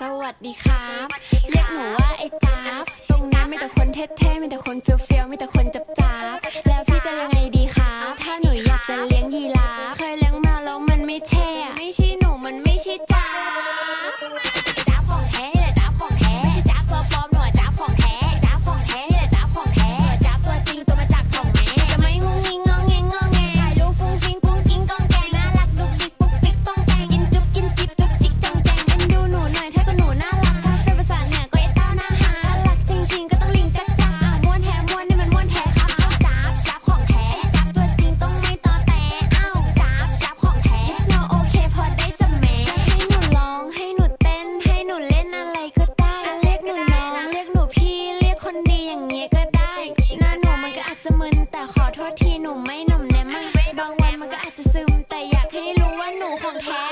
สวัสดีครับ เรียกหนูว่าไอ้จ๊าบตรงนั้นมีแต่คนเท่ๆมีแต่คนเฟี้ยวๆมีแต่คนจับจ้าบแล้วพี่จะยังไงดีครับ ถ้าหนูอยากจะเรียน โทษที่หนูไม่หน่มแนมมากบางวันมันก็อาจจะซึม แต่อยากให้รู้ว่าหนูของแท้